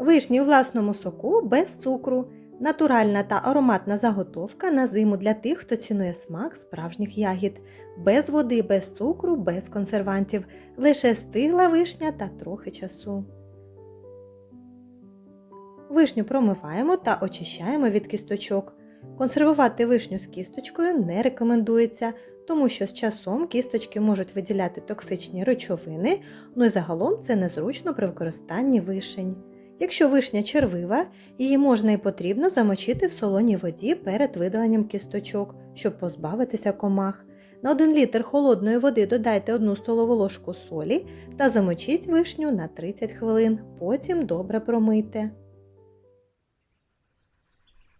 Вишні у власному соку без цукру. Натуральна та ароматна заготовка на зиму для тих, хто цінує смак справжніх ягід. Без води, без цукру, без консервантів. Лише стигла вишня та трохи часу. Вишню промиваємо та очищаємо від кісточок. Консервувати вишню з кісточкою не рекомендується, тому що з часом кісточки можуть виділяти токсичні речовини, ну і загалом це незручно при використанні вишень. Якщо вишня червива, її можна і потрібно замочити в солоній воді перед видаленням кісточок, щоб позбавитися комах. На 1 літр холодної води додайте 1 столову ложку солі та замочіть вишню на 30 хвилин, потім добре промийте.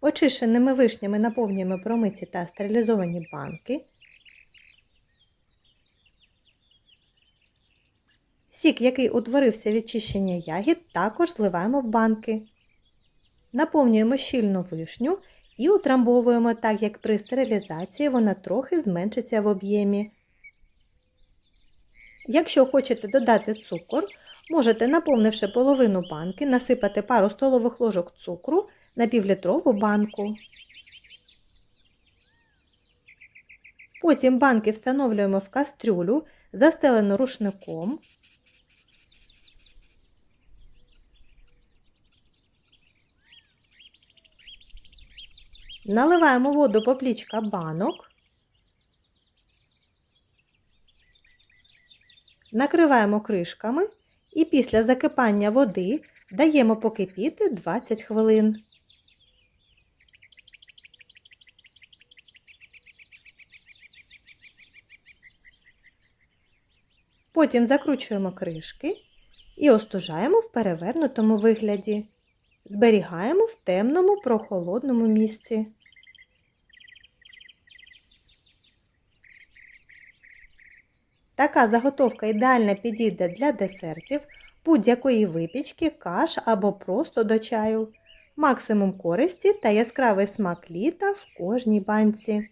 Очищеними вишнями наповнюємо промиті та стерилізовані банки. Сік, який утворився від чищення ягід, також зливаємо в банки. Наповнюємо щільну вишню і утрамбовуємо так, як при стерилізації вона трохи зменшиться в об'ємі. Якщо хочете додати цукор, можете, наповнивши половину банки, насипати пару столових ложок цукру на півлітрову банку. Потім банки встановлюємо в кастрюлю, застелену рушником. Наливаємо воду по плічка банок. Накриваємо кришками і після закипання води даємо покипіти 20 хвилин. Потім закручуємо кришки і остужаємо в перевернутому вигляді. Зберігаємо в темному прохолодному місці. Така заготовка ідеально підійде для десертів, будь-якої випічки, каш або просто до чаю. Максимум користі та яскравий смак літа в кожній банці.